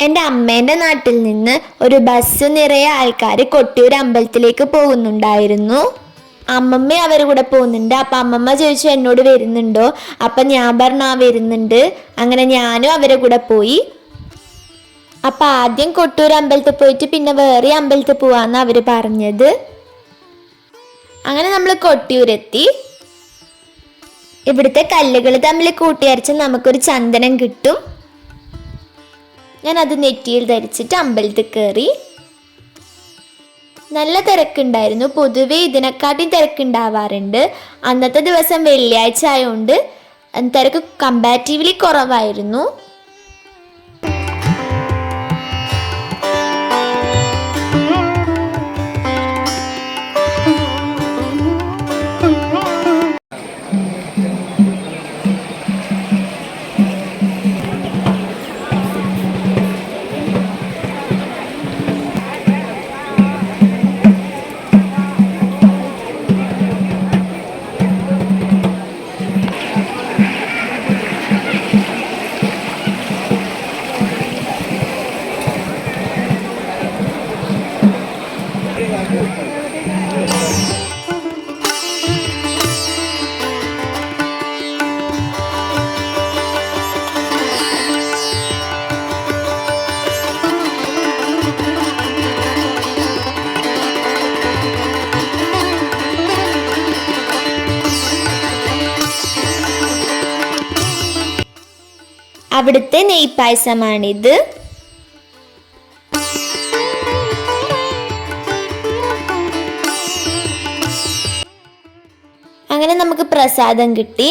എന്റെ അമ്മേന്റെ നാട്ടിൽ നിന്ന് ഒരു ബസ് നിറയെ ആൾക്കാർ കൊട്ടിയൂർ അമ്പലത്തിലേക്ക് പോകുന്നുണ്ടായിരുന്നു. അമ്മമ്മ അവരുടെ കൂടെ പോകുന്നുണ്ട്. അപ്പം അമ്മമ്മ ചോദിച്ചു എന്നോട് വരുന്നുണ്ടോ? അപ്പം ഞാൻ പറഞ്ഞു ആ വരുന്നുണ്ട്. അങ്ങനെ ഞാനും അവരെ കൂടെ പോയി. അപ്പം ആദ്യം കൊട്ടൂർ അമ്പലത്തിൽ പോയിട്ട് പിന്നെ വേറെ അമ്പലത്തിൽ പോവാന്ന് അവർ പറഞ്ഞത്. അങ്ങനെ നമ്മൾ കൊട്ടിയൂരെത്തി. ഇവിടുത്തെ കല്ലുകൾ തമ്മിൽ കൂട്ടിയരച്ച് നമുക്കൊരു ചന്ദനം കിട്ടും. ഞാൻ അത് നെറ്റിയിൽ ധരിച്ചിട്ട് അമ്പലത്തിൽ കയറി. നല്ല തിരക്കുണ്ടായിരുന്നു. പൊതുവേ ഇതിനെക്കാട്ടി തിരക്കുണ്ടാവാറുണ്ട്. അന്നത്തെ ദിവസം വെള്ളിയാഴ്ച ആയതുകൊണ്ട് തിരക്ക് കമ്പാരിറ്റീവ്ലി കുറവായിരുന്നു. അവിടുത്തെ നെയ്പായസമാണിത്. പ്രസാദം കിട്ടി.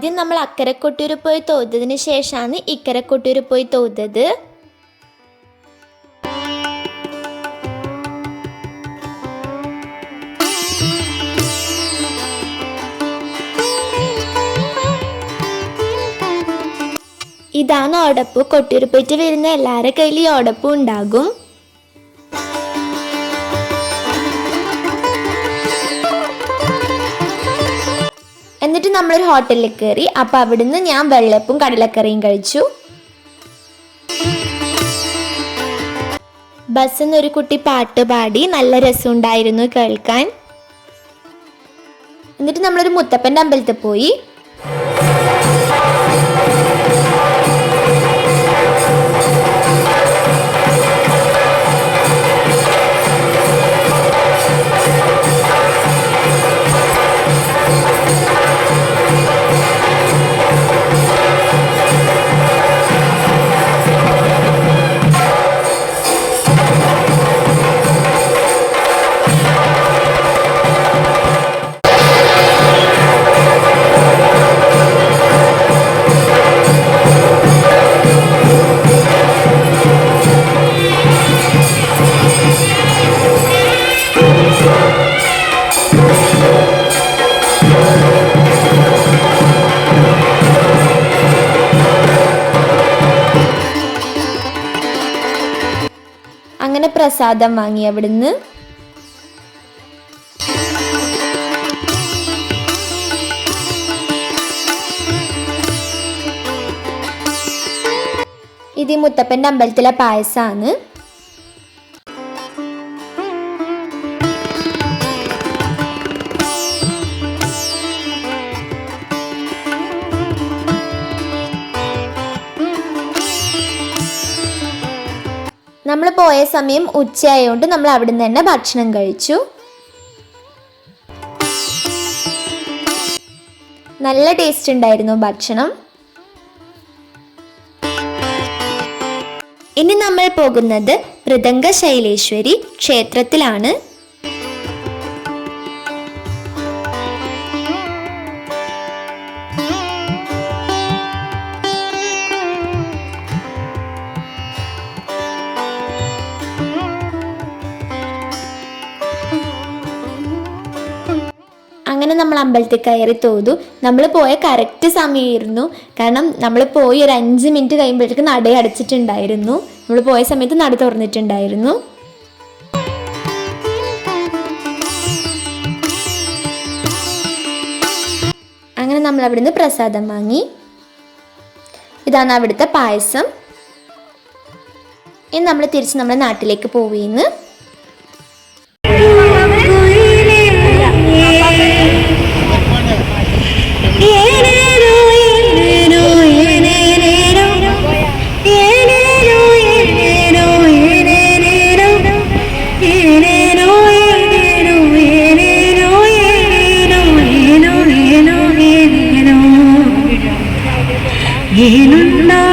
ആദ്യം നമ്മൾ അക്കരെ കൊട്ടൂർ പോയി തോന്നതിന് ശേഷമാണ് ഇക്കരെ കൊട്ടൂർ പോയി തോന്നത് ഇതാണ് ഓടപ്പ്. കൊട്ടൂർ പോയിട്ട് വരുന്ന എല്ലാവരുടെ കയ്യിൽ ഈ ഉണ്ടാകും. എന്നിട്ട് നമ്മളൊരു ഹോട്ടലിൽ കയറി. അപ്പം അവിടുന്ന് ഞാൻ വെള്ളപ്പും കടലക്കറിയും കഴിച്ചു. ബസ്സിൽ നിന്ന് ഒരു കുട്ടി പാട്ട് പാടി നല്ല രസമുണ്ടായിരുന്നു കേൾക്കാൻ. എന്നിട്ട് നമ്മളൊരു മുത്തപ്പന്റെ അമ്പലത്തിൽ പോയി. പ്രസാദം വാങ്ങി അവിടുന്ന്. ഇത് മുത്തപ്പന്റെ അമ്പലത്തിലെ പായസമാണ് നമ്മൾ പോയ സമയം ഉച്ചയായതുകൊണ്ട് നമ്മൾ അവിടുന്ന് തന്നെ ഭക്ഷണം കഴിച്ചു. നല്ല ടേസ്റ്റ് ഉണ്ടായിരുന്നു ഭക്ഷണം. ഇനി നമ്മൾ പോകുന്നത് മൃദംഗ ശൈലേശ്വരി ക്ഷേത്രത്തിലാണ്. അങ്ങനെ നമ്മൾ അമ്പലത്തിൽ കയറി തോതു. നമ്മൾ പോയ കറക്റ്റ് സമയമായിരുന്നു കാരണം നമ്മൾ പോയി ഒരു അഞ്ച് മിനിറ്റ് കഴിയുമ്പോഴത്തേക്ക് നട അടച്ചിട്ടുണ്ടായിരുന്നു. നമ്മൾ പോയ സമയത്ത് നട തുറന്നിട്ടുണ്ടായിരുന്നു. അങ്ങനെ നമ്മൾ അവിടുന്ന് പ്രസാദം വാങ്ങി. ഇതാണ് അവിടുത്തെ പായസം. ഇനി നമ്മൾ തിരിച്ച് നമ്മുടെ നാട്ടിലേക്ക് പോവുകയെന്ന് ஏனுன்னா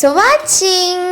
for watching.